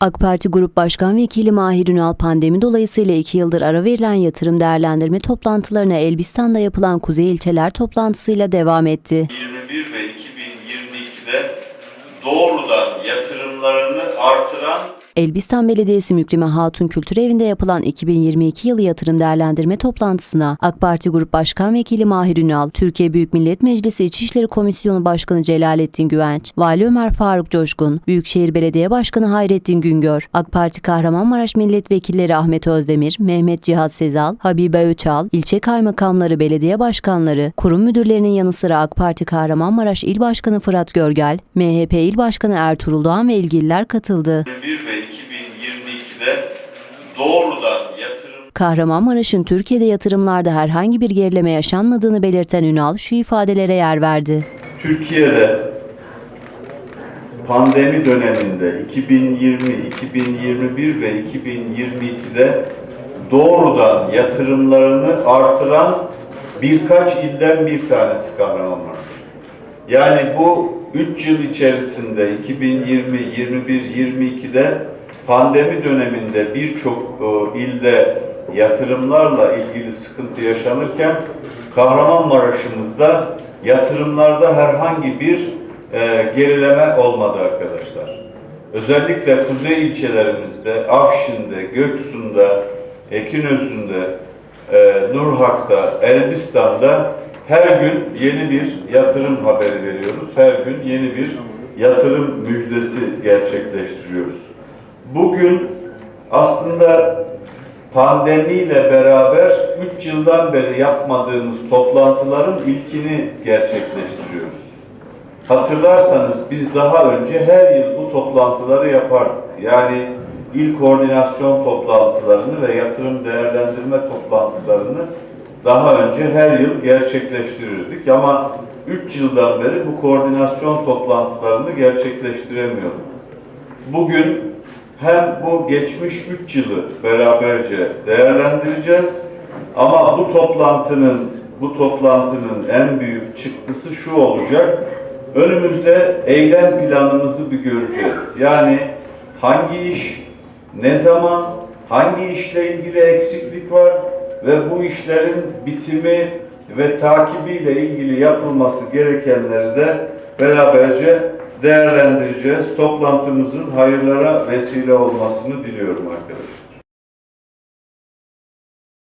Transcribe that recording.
AK Parti Grup Başkan Vekili Mahir Ünal pandemi dolayısıyla iki yıldır ara verilen yatırım değerlendirme toplantılarına Elbistan'da yapılan Kuzey İlçeler toplantısıyla devam etti. 2021 ve 2022'de doğrudan yatırımlarını artıran Elbistan Belediyesi Mükrime Hatun Kültür Evi'nde yapılan 2022 yılı yatırım değerlendirme toplantısına AK Parti Grup Başkan Vekili Mahir Ünal, Türkiye Büyük Millet Meclisi İçişleri Komisyonu Başkanı Celalettin Güvenç, Vali Ömer Faruk Coşkun, Büyükşehir Belediye Başkanı Hayrettin Güngör, AK Parti Kahramanmaraş Milletvekilleri Ahmet Özdemir, Mehmet Cihat Sezal, Habibe Öçal, ilçe kaymakamları, belediye başkanları, kurum müdürlerinin yanı sıra AK Parti Kahramanmaraş İl Başkanı Fırat Görgel, MHP İl Başkanı Ertuğrul Doğan ve ilgililer katıldı. 2021 ve 2022'de doğrudan yatırım Kahramanmaraş'ın Türkiye'de yatırımlarda herhangi bir gerileme yaşanmadığını belirten Ünal şu ifadelere yer verdi. Türkiye'de pandemi döneminde 2020, 2021 ve 2022'de doğrudan yatırımlarını artıran birkaç ilden bir tanesi Kahramanmaraş. Yani bu 3 yıl içerisinde 2020, 21, 22'de pandemi döneminde birçok e, ilde yatırımlarla ilgili sıkıntı yaşanırken Kahramanmaraş'ımızda yatırımlarda herhangi bir e, gerileme olmadı arkadaşlar. Özellikle kuzey ilçelerimizde, Afşin'de, Göksu'nda, Ekinözü'nde, e, Nurhak'ta, Elbistan'da her gün yeni bir yatırım haberi veriyoruz. Her gün yeni bir yatırım müjdesi gerçekleştiriyoruz. Bugün aslında pandemiyle beraber 3 yıldan beri yapmadığımız toplantıların ilkini gerçekleştiriyoruz. Hatırlarsanız biz daha önce her yıl bu toplantıları yapardık. Yani il koordinasyon toplantılarını ve yatırım değerlendirme toplantılarını daha önce her yıl gerçekleştirirdik. Ama 3 yıldan beri bu koordinasyon toplantılarını gerçekleştiremiyorduk. Bugün hem bu geçmiş 3 yılı beraberce değerlendireceğiz ama bu toplantının bu toplantının en büyük çıktısı şu olacak. Önümüzde eylem planımızı bir göreceğiz. Yani hangi iş, ne zaman, hangi işle ilgili eksiklik var ve bu işlerin bitimi ve takibiyle ilgili yapılması gerekenleri de beraberce değerlendireceğiz. Toplantımızın hayırlara vesile olmasını diliyorum arkadaşlar.